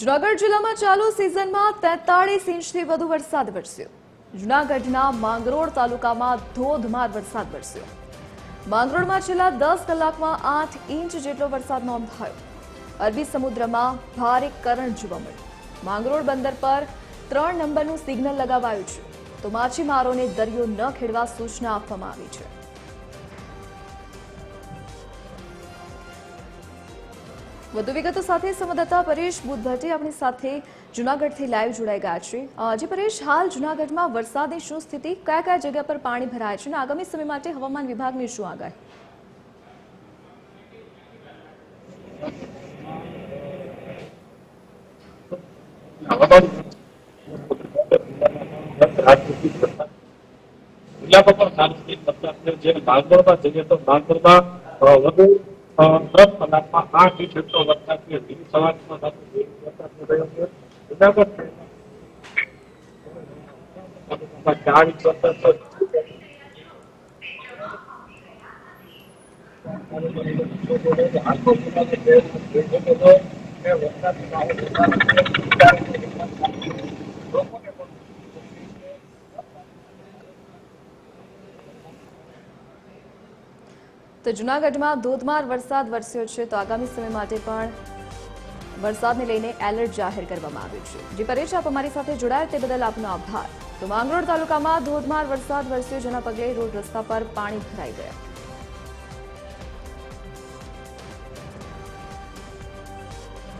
જૂનાગઢ જિલ્લામાં ચાલુ સિઝનમાં તેતાળીસ ઇંચથી વધુ વરસાદ વરસ્યો. જુનાગઢના માંગરોળ તાલુકામાં ધોધમાર વરસાદ વરસ્યો. માંગરોળમાં છેલ્લા દસ કલાકમાં આઠ ઇંચ જેટલો વરસાદ નોંધાયો. અરબી સમુદ્રમાં ભારે કરંટ જોવા મળ્યું. માંગરોળ બંદર પર ત્રણ નંબરનું સિગ્નલ લગાવાયું છે. તો માછીમારોને દરિયો ન ખેડવા સૂચના આપવામાં આવી છે. વધુ વિગતો સાથે સંવાદદાતા પરેશ બુદ્ધભટ્ટી આપણી સાથે જૂનાગઢથી લાઈવ જોડાઈ ગયા છે. અ, પરેશ હાલ જૂનાગઢમાં વરસાદની શું સ્થિતિ? કયા કયા જગ્યા પર પાણી ભરાય છે? અને આગામી સમય માટે હવામાન વિભાગની શું આગાહી? જિલ્લામાં પણ સાર્વત્રિક વરસાદ છે માંગરોળમાં જઈએ તો માંગરોળમાં વધુ દસ કલાકમાં આઠ ઇંચ જેટલો વરસાદ થયો છે સવારમાં વરસાદ ચાર ઇંચ વરસાદ છે. તો જૂનાગઢમાં ધોધમાર વરસાદ વરસ્યો છે. તો આગામી સમય માટે પણ વરસાદને લઈને એલર્ટ જાહેર કરવામાં આવ્યું છે. જે પરેશ આપ અમારી સાથે જોડાયા તે બદલ આપનો આભાર. તો માંગરોળ તાલુકામાં ધોધમાર વરસાદ વરસ્યો, જેના પગલે રોડ રસ્તા પર પાણી ભરાઈ ગયા.